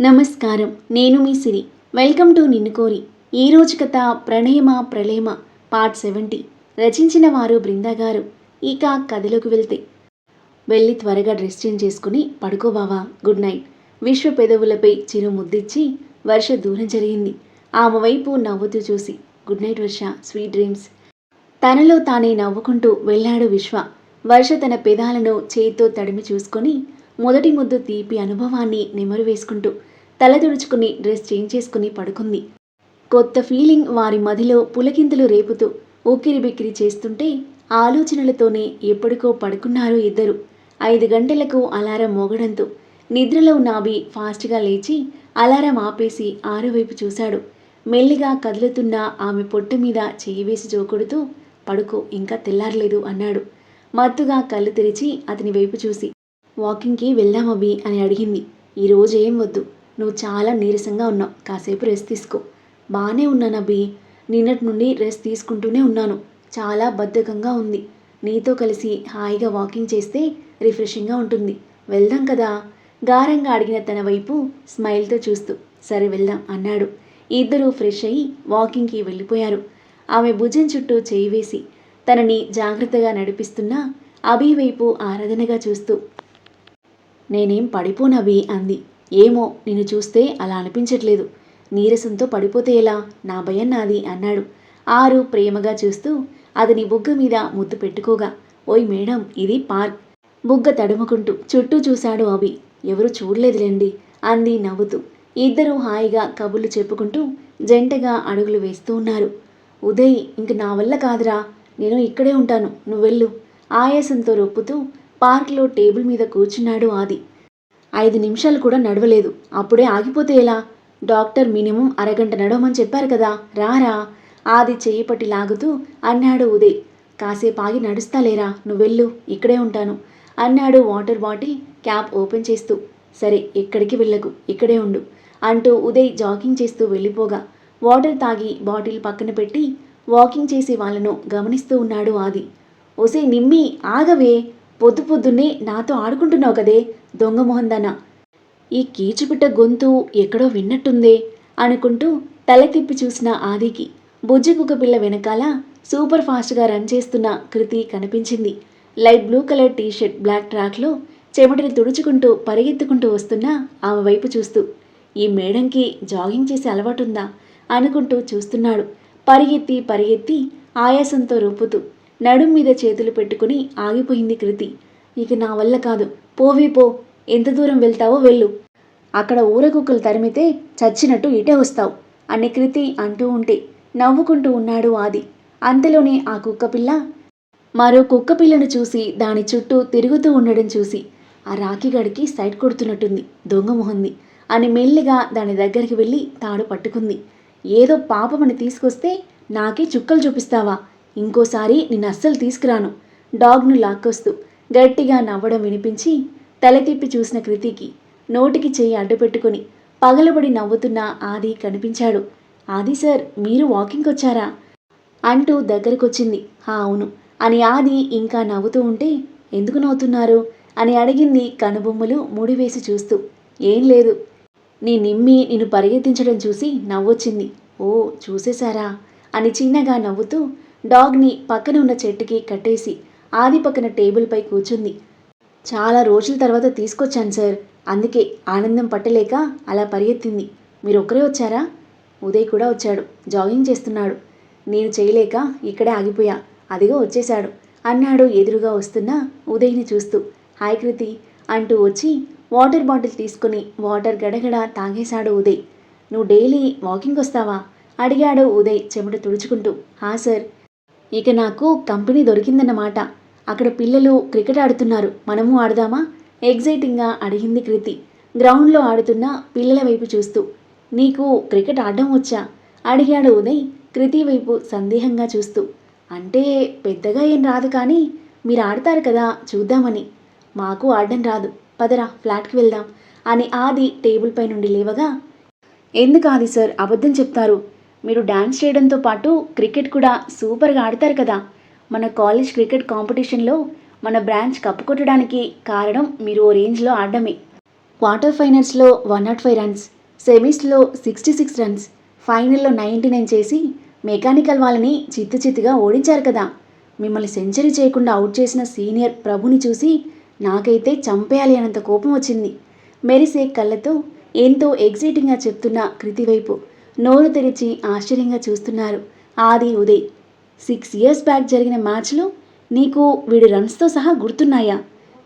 నమస్కారం. నేను మీ సిరి. Welcome to నిన్ను కోరి. ఈ రోజు కథ ప్రణయమ ప్రళయమ? Part seventy. రచించిన వారు బృందా గారు. ఇక కథలోకి వెళ్తే. వెళ్ళి త్వరగా డ్రెస్ చేంజ్ చేసుకుని పడుకో బావా. Good night. విశ్వ పెదవులపై చిరు ముద్దిచ్చి వర్ష దూరం జరిగింది. ఆమె వైపు నవ్వుతూ చూసి good night Varsha sweet dreams. తనలో తానే నవ్వుకుంటూ వెళ్ళాడు విశ్వ. వర్ష తన పెదాలను చేతితో తడిమి చూసుకొని మొదటి ముద్దు తీపి అనుభవాన్ని నెమరు వేసుకుంటూ తల తుడుచుకుని డ్రెస్ చేంజ్ చేసుకుని పడుకుంది. కొత్త ఫీలింగ్ వారి మదిలో పులకింతలు రేపుతూ ఊకిరి బిక్కిరి చేస్తుంటే ఆలోచనలతోనే ఎప్పటికో పడుకున్నారు ఇద్దరు. ఐదు గంటలకు అలారం మోగడంతో నిద్రలో నాభి ఫాస్ట్గా లేచి అలారం ఆపేసి ఆరువైపు చూశాడు. మెల్లిగా కదులుతున్న ఆమె పొట్టు మీద చేయి వేసి జోకొడుతూ పడుకో ఇంకా తెల్లారలేదు అన్నాడు. మత్తుగా కళ్ళు తెరిచి అతని వైపు చూసి వాకింగ్కి వెళ్దాం అభి అని అడిగింది. ఈరోజు ఏం వద్దు. నువ్వు చాలా నీరసంగా ఉన్నావు. కాసేపు రెస్ట్ తీసుకో. బాగానే ఉన్నాను అభి. నిన్నటి నుండి రెస్ట్ తీసుకుంటూనే ఉన్నాను. చాలా బద్ధకంగా ఉంది. నీతో కలిసి హాయిగా వాకింగ్ చేస్తే రిఫ్రెషింగ్గా ఉంటుంది. వెళ్దాం కదా. గారంగా అడిగిన తన వైపు స్మైల్తో చూస్తూ సరే వెళ్దాం అన్నాడు. ఇద్దరూ ఫ్రెష్ అయ్యి వాకింగ్కి వెళ్ళిపోయారు. ఆమె భుజం చుట్టూ చేయి వేసి తనని జాగ్రత్తగా నడిపిస్తున్న అభి వైపు ఆరాధనగా చూస్తూ నేనేం పడిపోనవి అంది. ఏమో నిన్ను చూస్తే అలా అనిపించట్లేదు. నీరసంతో పడిపోతే ఎలా? నా భయం నాది అన్నాడు. ఆరు ప్రేమగా చూస్తూ అతని బుగ్గ మీద ముద్దు పెట్టుకోగా. ఓయ్ మేడం ఇది పార్క్ బుగ్గ తడుముకుంటూ చుట్టూ చూశాడు అవి ఎవరు చూడలేదులేండి అంది నవ్వుతూ. ఇద్దరూ హాయిగా కబుర్లు చెప్పుకుంటూ జంటగా అడుగులు వేస్తూ ఉన్నారు. ఉదయ్ ఇంక నా వల్ల కాదురా. నేను ఇక్కడే ఉంటాను. నువ్వెళ్ళు. ఆయాసంతో రొప్పుతూ పార్క్లో టేబుల్ మీద కూర్చున్నాడు ఆది. ఐదు నిమిషాలు కూడా నడవలేదు. అప్పుడే ఆగిపోతే ఎలా? డాక్టర్ మినిమం అరగంట నడవమని చెప్పారు కదా రారా? ఆది చెయ్యి పట్టి లాగుతూ అన్నాడు ఉదయ్. కాసేపు ఆగి నడుస్తాలేరా నువ్వెళ్ళు ఇక్కడే ఉంటాను. అన్నాడు వాటర్ బాటిల్ క్యాప్ ఓపెన్ చేస్తూ. సరే ఎక్కడికి వెళ్ళకు ఇక్కడే ఉండు అంటూ ఉదయ్ జాగింగ్ చేస్తూ వెళ్ళిపోగా. వాటర్ తాగి బాటిల్ పక్కన పెట్టి వాకింగ్ చేసే వాళ్ళను గమనిస్తూ ఉన్నాడు ఆది. ఒసే నిమ్మి ఆగవే! పొద్దు పొద్దున్నే నాతో ఆడుకుంటున్నావు కదే దొంగ మొహందన. ఈ కీచుపిట్ట గొంతు ఎక్కడో విన్నట్టుందే అనుకుంటూ తల తిప్పి చూసిన ఆదికి బుజ్జి పిల్ల వెనకాల సూపర్ ఫాస్ట్గా రన్ చేస్తున్న కృతి కనిపించింది. Light blue colour T shirt black ట్రాక్లో చెమటని తుడుచుకుంటూ పరిగెత్తుకుంటూ వస్తున్న ఆమె వైపు చూస్తూ ఈ మేడంకి జాగింగ్ చేసే అలవాటుందా అనుకుంటూ చూస్తున్నాడు. పరిగెత్తి పరిగెత్తి ఆయాసంతో రూపుతూ నడుం మీద చేతులు పెట్టుకుని ఆగిపోయింది కృతి. ఇక నా వల్ల కాదు. పోవే పో. ఎంత దూరం వెళ్తావో వెళ్ళు. అక్కడ ఊరకుక్కలు తరిమితే చచ్చినట్టు ఇటే వస్తావు అని కృతి అంటూ ఉంటే నవ్వుకుంటూ ఉన్నాడు ఆది. అంతలోనే ఆ కుక్కపిల్ల మరో కుక్కపిల్లను చూసి దాని చుట్టూ తిరుగుతూ ఉండడం చూసి ఆ రాఖీగడికి సైడ్ కొడుతున్నట్టుంది దొంగ మొహంది అని మెల్లిగా దాని దగ్గరికి వెళ్ళి తాడు పట్టుకుంది. ఏదో పాపమని తీసుకొస్తే నాకే చుక్కలు చూపిస్తావా? ఇంకోసారి నిన్ను అస్సలు తీసుకురాను. డాగ్ను లాక్కొస్తూ గట్టిగా నవ్వడం వినిపించి తలతిప్పి చూసిన కృతికి నోటికి చేయి అడ్డుపెట్టుకుని పగలబడి నవ్వుతున్న ఆది కనిపించాడు. ఆది సార్ మీరు వాకింగ్కి వచ్చారా అంటూ దగ్గరకొచ్చింది. హా అవును అని ఆది ఇంకా నవ్వుతూ ఉంటే ఎందుకు నవ్వుతున్నారు? అని అడిగింది కనుబొమ్మలు ముడివేసి చూస్తూ. ఏం లేదు. నీ నిమ్మి నిన్ను పరిగెత్తించడం చూసి నవ్వొచ్చింది. ఓ చూసేశారా? అని చిన్నగా నవ్వుతూ డాగ్ని పక్కన ఉన్న చెట్టుకి కట్టేసి ఆది పక్కన టేబుల్పై కూర్చుంది. చాలా రోజుల తర్వాత తీసుకొచ్చాను సార్. అందుకే ఆనందం పట్టలేక అలా పరిగెత్తింది. మీరు ఒకరే వచ్చారా? ఉదయ్ కూడా వచ్చాడు. జాగింగ్ చేస్తున్నాడు. నేను చేయలేక ఇక్కడే ఆగిపోయా. అదిగో వచ్చేశాడు. అన్నాడు ఎదురుగా వస్తున్న ఉదయ్ని చూస్తూ. హాయ్ కృతి అంటూ వచ్చి వాటర్ బాటిల్ తీసుకుని వాటర్ గడగడ తాగేశాడు ఉదయ్. నువ్వు డైలీ వాకింగ్ వస్తావా? అడిగాడు ఉదయ్ చెమట తుడుచుకుంటూ. హా సార్. ఇక నాకు కంపెనీ దొరికిందన్నమాట. అక్కడ పిల్లలు క్రికెట్ ఆడుతున్నారు. మనము ఆడదామా? ఎగ్జైటింగ్గా అడిగింది కృతి. గ్రౌండ్లో ఆడుతున్న పిల్లల వైపు చూస్తూ నీకు క్రికెట్ ఆడడం వచ్చా? అడిగాడు ఉదయ్ కృతి వైపు సందేహంగా చూస్తూ. అంటే పెద్దగా ఏం రాదు కానీ మీరు ఆడతారు కదా చూద్దామని. మాకు ఆడడం రాదు. పదరా ఫ్లాట్కి వెళ్దాం అని ఆది టేబుల్ పై నుండి లేవగా ఎందుకు ఆది సార్ అబద్ధం చెప్తారు? మీరు డ్యాన్స్ చేయడంతో పాటు క్రికెట్ కూడా సూపర్గా ఆడతారు కదా. మన కాలేజ్ క్రికెట్ కాంపిటీషన్లో మన బ్రాంచ్ కప్పు కొట్టడానికి కారణం మీరు ఓ రేంజ్లో ఆడడమే. క్వార్టర్ ఫైనల్స్లో వన్ నాట్ ఫైవ్ రన్స్ సెమీస్లో సిక్స్టీ సిక్స్ రన్స్ ఫైనల్లో నైంటీ నైన్ చేసి మెకానికల్ వాళ్ళని చిత్తు చిత్తుగా ఓడించారు కదా. మిమ్మల్ని సెంచరీ చేయకుండా అవుట్ చేసిన సీనియర్ ప్రభుని చూసి నాకైతే చంపేయాలి అనంత కోపం వచ్చింది. మెరిసే కళ్ళతో ఎంతో ఎగ్జైటింగ్గా చెప్తున్న కృతి వైపు నోరు తెరిచి ఆశ్చర్యంగా చూస్తున్నారు. ఆది ఉదయ్ సిక్స్ ఇయర్స్ బ్యాక్ జరిగిన మ్యాచ్లో నీకు వీడి రన్స్తో సహా గుర్తున్నాయా?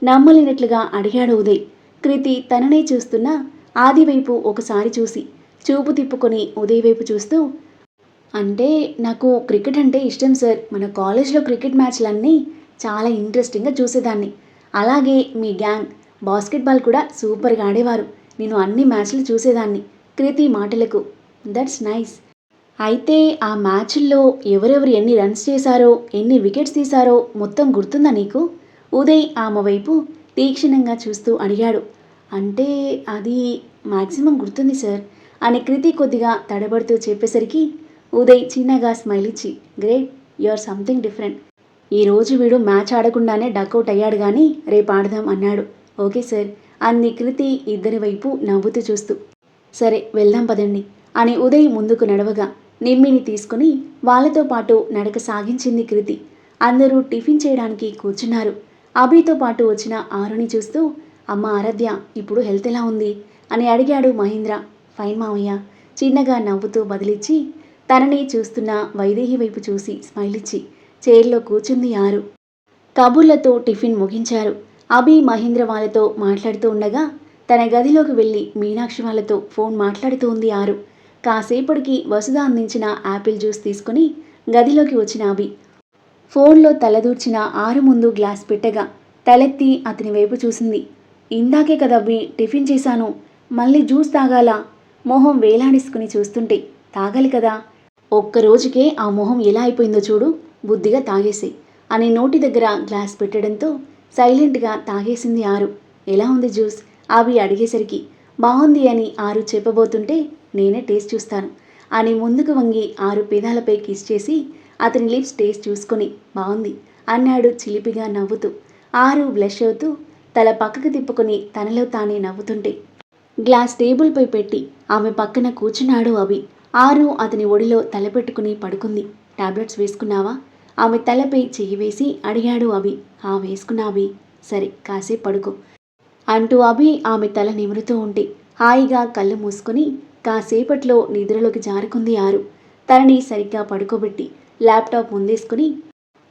నమ్మలేనట్లుగా అడిగాడు ఉదయ్. కృతి తననే చూస్తున్న ఆది వైపు ఒకసారి చూసి చూపు తిప్పుకొని ఉదయ్ వైపు చూస్తూ అంటే నాకు క్రికెట్ అంటే ఇష్టం సార్. మన కాలేజ్లో క్రికెట్ మ్యాచ్లన్నీ చాలా ఇంట్రెస్టింగ్గా చూసేదాన్ని. అలాగే మీ గ్యాంగ్ బాస్కెట్బాల్ కూడా సూపర్గా ఆడేవారు. నేను అన్ని మ్యాచ్లు చూసేదాన్ని. కృతి మాటలకు దట్స్ నైస్ అయితే ఆ మ్యాచ్ల్లో ఎవరెవరు ఎన్ని రన్స్ చేశారో ఎన్ని వికెట్స్ తీశారో మొత్తం గుర్తుందా నీకు? ఉదయ్ ఆమె వైపు తీక్షణంగా చూస్తూ అడిగాడు. అంటే అది మ్యాక్సిమం గుర్తుంది సార్ అని కృతి కొద్దిగా తడబడుతూ చెప్పేసరికి ఉదయ్ చిన్నగా స్మైల్ ఇచ్చి great you are something different ఈరోజు వీడు మ్యాచ్ ఆడకుండానే డక్అవుట్ అయ్యాడు కానీ రేపు ఆడదాం అన్నాడు. ఓకే సార్ అంది కృతి ఇద్దరి వైపు నవ్వుతూ చూస్తూ. సరే వెళ్దాం పదండి. అని ఉదయ్ ముందుకు నడవగా నిమ్మిని తీసుకుని వాళ్ళతో పాటు నడక సాగించింది కృతి. అందరూ టిఫిన్ చేయడానికి కూర్చున్నారు. అభితో పాటు వచ్చిన ఆరుని చూస్తూ అమ్మ ఆరాధ్య ఇప్పుడు హెల్త్ ఎలా ఉంది? అని అడిగాడు మహేంద్ర. ఫైన్ మావయ్య. చిన్నగా నవ్వుతూ బదిలిచ్చి తనని చూస్తున్న వైదేహి వైపు చూసి స్మైల్ ఇచ్చి చైర్లో కూర్చుంది ఆరు. కబుర్లతో టిఫిన్ ముగించారు. అభి మహేంద్ర వాళ్ళతో మాట్లాడుతూ ఉండగా తన గదిలోకి వెళ్ళి మీనాక్షి వాళ్ళతో ఫోన్ మాట్లాడుతూ ఉంది ఆరు. కాసేపటికి వసుధ అందించిన యాపిల్ జ్యూస్ తీసుకుని గదిలోకి వచ్చిన అభి. ఫోన్లో తలదూర్చిన ఆరు ముందు గ్లాస్ పెట్టగా తలెత్తి అతని వైపు చూసింది. ఇందాకే కదబ్బి టిఫిన్ చేశాను. మళ్ళీ జ్యూస్ తాగాలా? మొహం వేలాడేసుకుని చూస్తుంటే తాగాలి కదా? ఒక్క రోజుకే ఆ మొహం ఎలా అయిపోయిందో చూడు బుద్ధిగా తాగేసి అని నోటి దగ్గర గ్లాస్ పెట్టడంతో సైలెంట్గా తాగేసింది ఆరు. ఎలా ఉంది జ్యూస్? అవి అడిగేసరికి బాగుంది అని ఆరు చెప్పబోతుంటే నేనే టేస్ట్ చూస్తాను. అని ముందుకు వంగి ఆరు పేదాలపై కిస్ చేసి అతని లిప్స్ టేస్ట్ చూసుకొని బాగుంది అన్నాడు చిలిపిగా నవ్వుతూ. ఆరు బ్లష్ అవుతూ తల పక్కకు తిప్పుకొని తనలో తానే నవ్వుతుంటే గ్లాస్ టేబుల్పై పెట్టి ఆమె పక్కన కూర్చున్నాడు అభి. ఆరు అతని ఒడిలో తలపెట్టుకుని పడుకుంది. టాబ్లెట్స్ వేసుకున్నావా? ఆమె తలపై చెయ్యి వేసి అడిగాడు అభి. ఆ వేసుకున్నా అభి. సరే కాసేపు పడుకో అంటూ అభి ఆమె తల నిమురుతూ ఉంటే హాయిగా కళ్ళు మూసుకొని కాసేపట్లో నిద్రలోకి జారుకుంది ఆరు. తనని సరిగ్గా పడుకోబెట్టి ల్యాప్టాప్ ముందేసుకుని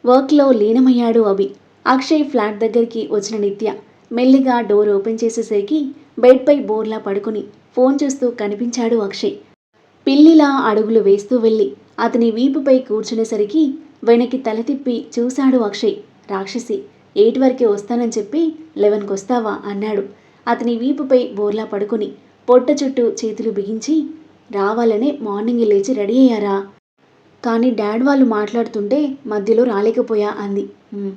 వర్క్లో లీనమయ్యాడు అభి. అక్షయ్ ఫ్లాట్ దగ్గరికి వచ్చిన నిత్య మెల్లిగా డోర్ ఓపెన్ చేసేసరికి బెడ్పై బోర్లా పడుకుని ఫోన్ చూస్తూ కనిపించాడు అక్షయ్. పిల్లిలా అడుగులు వేస్తూ వెళ్ళి అతని వీపుపై కూర్చునేసరికి వెనక్కి తల తిప్పి చూశాడు అక్షయ్. రాక్షసి ఎయిట్ వరకే వస్తానని చెప్పి లెవెన్కి వస్తావా అన్నాడు. అతని వీపుపై బోర్లా పడుకుని పొట్ట చుట్టూ చేతులు బిగించి రావాలనే మార్నింగ్ లేచి రెడీ అయ్యారా? కానీ డాడ్ వాళ్ళు మాట్లాడుతుంటే మధ్యలో రాలేకపోయా అంది.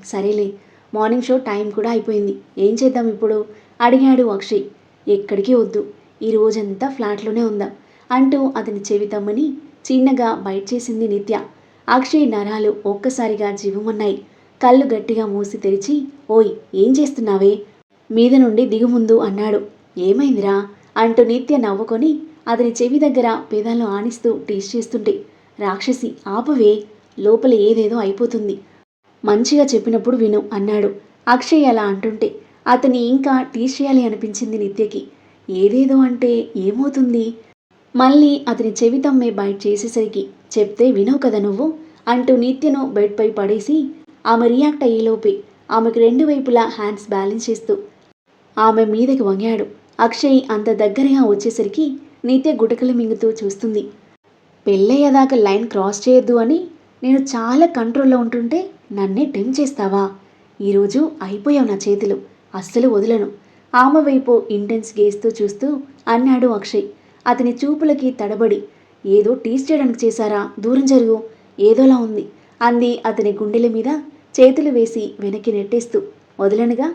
సరేలే మార్నింగ్ షో టైం కూడా అయిపోయింది. ఏం చేద్దాం ఇప్పుడు? అడిగాడు అక్షయ్. ఎక్కడికి వద్దు ఈ రోజంతా ఫ్లాట్లోనే ఉందాం అంటూ అతని చెవి తమ్మని చిన్నగా బయట చేసింది నిత్య. అక్షయ్ నరాలు ఒక్కసారిగా జీవమన్నాయి కళ్ళు గట్టిగా మూసి తెరిచి ఓయ్ ఏం చేస్తున్నావే? మీద నుండి దిగుముందు అన్నాడు. ఏమైందిరా? అంటూ నిత్య నవ్వుకొని అతని చెవి దగ్గర పేదాలను ఆనిస్తూ టీస్ చేస్తుంటే రాక్షసి ఆపవే లోపల ఏదేదో అయిపోతుంది. మంచిగా చెప్పినప్పుడు విను అన్నాడు. అక్షయ్ అలా అంటుంటే అతని ఇంకా టీస్ చేయాలి అనిపించింది నిత్యకి. ఏదేదో అంటే ఏమవుతుంది? మళ్ళీ అతని చెవి తమ్మే బయట చేసేసరికి చెప్తే వినవు కదా నువ్వు అంటూ నిత్యను బెడ్పై పడేసి ఆమె రియాక్ట్ అయ్యేలోపే ఆమెకు రెండు వైపులా హ్యాండ్స్ బ్యాలెన్స్ చేస్తూ ఆమె మీదకి వంగాడు. అక్షయ్ అంత దగ్గరగా వచ్చేసరికి నిత్య గుటకలు మింగుతూ చూస్తుంది. పెళ్ళయ్యేదాకా లైన్ క్రాస్ చేయొద్దు అని నేను చాలా కంట్రోల్లో ఉంటుంటే నన్నే టెంప్ చేస్తావా? ఈరోజు అయిపోయావు నా చేతులు. అస్సలు వదలను. ఆమె వైపు ఇంటెన్స్ గేస్తూ చూస్తూ అన్నాడు అక్షయ్. అతని చూపులకి తడబడి ఏదో టీస్ చేయడానికి చేశారా? దూరం జరుగు. ఏదోలా ఉంది. అంది అతని గుండెల మీద చేతులు వేసి వెనక్కి నెట్టేస్తూ వదలనుగా?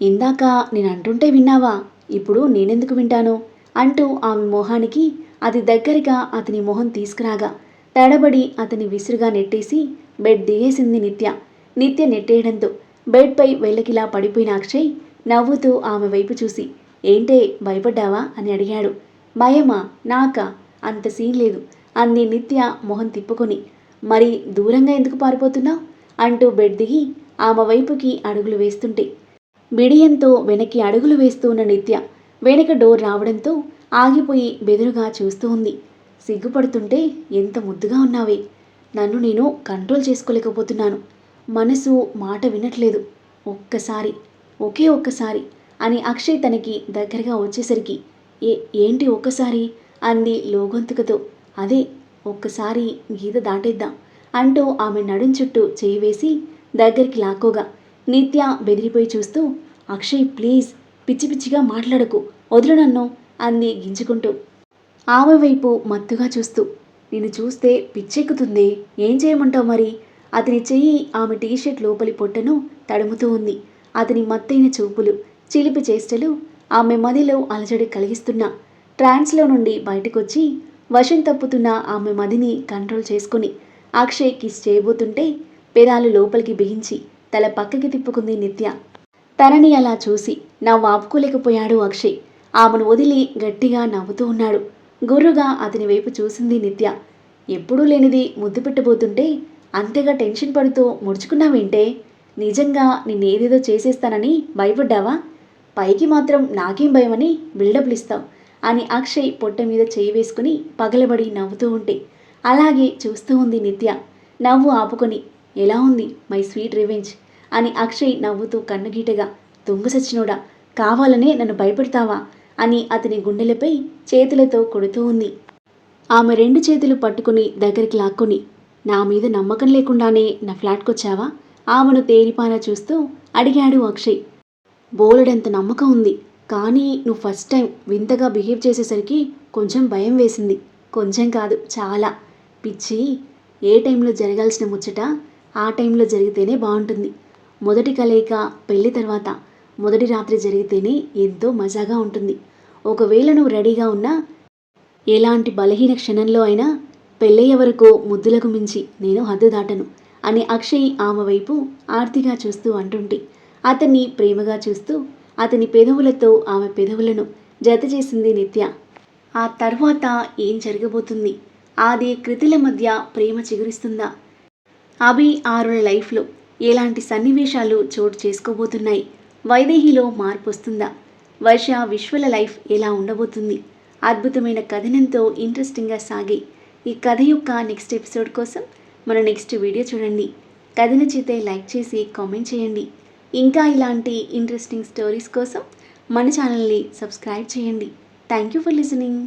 ఇందాక నేను అంటుంటే విన్నావా? ఇప్పుడు నేనెందుకు వింటాను? అంటూ ఆమె మొహానికి అది దగ్గరగా అతని మొహం తీసుకురాగా. తడబడి అతని విసురుగా నెట్టేసి బెడ్ దిగేసింది నిత్య. నిత్య నెట్టేయడంతో బెడ్పై వెళ్ళకిలా పడిపోయిన అక్షయ్ నవ్వుతూ ఆమె వైపు చూసి ఏంటే భయపడ్డావా? అని అడిగాడు. భయమా? నాకా? అంత సీన్ లేదు అంది నిత్య మొహం తిప్పుకొని. మరి దూరంగా ఎందుకు పారిపోతున్నావు? అంటూ బెడ్ దిగి ఆమె వైపుకి అడుగులు వేస్తుంటే బిడియంతో వెనక్కి అడుగులు వేస్తూ ఉన్న నిత్య వెనక డోర్ రావడంతో ఆగిపోయి బెదురుగా చూస్తూ ఉంది. సిగ్గుపడుతుంటే ఎంత ముద్దుగా ఉన్నావే? నన్ను నేను కంట్రోల్ చేసుకోలేకపోతున్నాను. మనసు మాట వినట్లేదు. ఒక్కసారి ఒకే ఒక్కసారి అని అక్షయ్ తనకి దగ్గరగా వచ్చేసరికి ఏ ఏంటి ఒక్కసారి? అంది లోగొంతుకతో. అదే ఒక్కసారి గీత దాటేద్దాం అంటూ ఆమె నడుం చుట్టూ చేయి వేసి దగ్గరికి లాక్కోగా. నిత్య బెదిరిపోయి చూస్తూ అక్షయ్ ప్లీజ్ పిచ్చి పిచ్చిగా మాట్లాడకు. వదులు నన్ను అంది గింజుకుంటూ. ఆమె వైపు మత్తుగా చూస్తూ నిన్ను చూస్తే పిచ్చెక్కుతుంది. ఏం చేయమంటావు మరి? అతని చెయ్యి ఆమె టీషర్ట్ లోపలి పొట్టను తడుముతూ ఉంది. అతని మత్తైన చూపులు చిలిపి చేష్టలు ఆమె మదిలో అలజడి కలిగిస్తున్న ట్రాన్స్లో నుండి బయటకొచ్చి వశం తప్పుతున్న ఆమె మదిని కంట్రోల్ చేసుకుని అక్షయ్ కిస్ చేయబోతుంటే పెదాలు లోపలికి బిగించి తల పక్కకి తిప్పుకుంది నిత్య. తనని అలా చూసి నవ్వు ఆపుకోలేకపోయాడు అక్షయ్. ఆమెను వదిలి గట్టిగా నవ్వుతూ ఉన్నాడు. గుర్రుగా అతని వైపు చూసింది నిత్య. ఎప్పుడూ లేనిది ముద్దు పెట్టబోతుంటే అంతేగా టెన్షన్ పడుతూ ముడుచుకున్నావేంటే? నిజంగా నిన్నేదేదో చేసేస్తానని భయపడ్డావా? పైకి మాత్రం నాకేం భయమని బిల్డప్లు ఇస్తావు అని అక్షయ్ పొట్ట మీద చేయి వేసుకుని పగలబడి నవ్వుతూ ఉంటే. అలాగే చూస్తూ ఉంది నిత్య. నవ్వు ఆపుకొని ఎలా ఉంది మై స్వీట్ రివెంజ్? అని అక్షయ్ నవ్వుతూ కన్నగీటగా దొంగ సచ్చినోడా కావాలనే నన్ను భయపెడతావా? అని అతని గుండెలపై చేతులతో కొడుతూ ఉంది. ఆమె రెండు చేతులు పట్టుకుని దగ్గరికి లాక్కొని నా మీద నమ్మకం లేకుండానే నా ఫ్లాట్కొచ్చావా? ఆమెను తేరిపారా చూస్తూ అడిగాడు అక్షయ్. బోలెడంత నమ్మకం ఉంది కానీ నువ్వు ఫస్ట్ టైం వింతగా బిహేవ్ చేసేసరికి కొంచెం భయం వేసింది. కొంచెం కాదు చాలా. పిచ్చి ఏ టైంలో జరగాల్సిన ముచ్చట? ఆ టైంలో జరిగితేనే బాగుంటుంది. మొదటి కలయిక పెళ్ళి తర్వాత మొదటి రాత్రి జరిగితేనే ఎంతో మజాగా ఉంటుంది. ఒకవేళ నువ్వు రెడీగా ఉన్నా ఎలాంటి బలహీన క్షణంలో అయినా పెళ్ళయ్యే వరకు ముద్దులకు మించి నేను హద్దు దాటను అని అక్షయ్ ఆమె వైపు ఆర్తిగా చూస్తూ అంటుంటే అతన్ని ప్రేమగా చూస్తూ అతని పెదవులతో ఆమె పెదవులను జత చేసింది నిత్య. ఆ తర్వాత ఏం జరగబోతుంది? ఆది కృతుల మధ్య ప్రేమ చిగురిస్తుందా? అభి ఆరుల లైఫ్లో ఎలాంటి సన్నివేశాలు చోటు చేసుకోబోతున్నాయి? వైదేహిలో మార్పు వస్తుందా? వర్ష విశ్వల లైఫ్ ఎలా ఉండబోతుంది? అద్భుతమైన కథనంతో ఇంట్రెస్టింగ్గా సాగే ఈ కథ యొక్క నెక్స్ట్ ఎపిసోడ్ కోసం మన నెక్స్ట్ వీడియో చూడండి. కథ నచ్చితే లైక్ చేసి కామెంట్ చేయండి. ఇంకా ఇలాంటి ఇంట్రెస్టింగ్ స్టోరీస్ కోసం మన ఛానల్ని సబ్స్క్రైబ్ చేయండి. Thank you for listening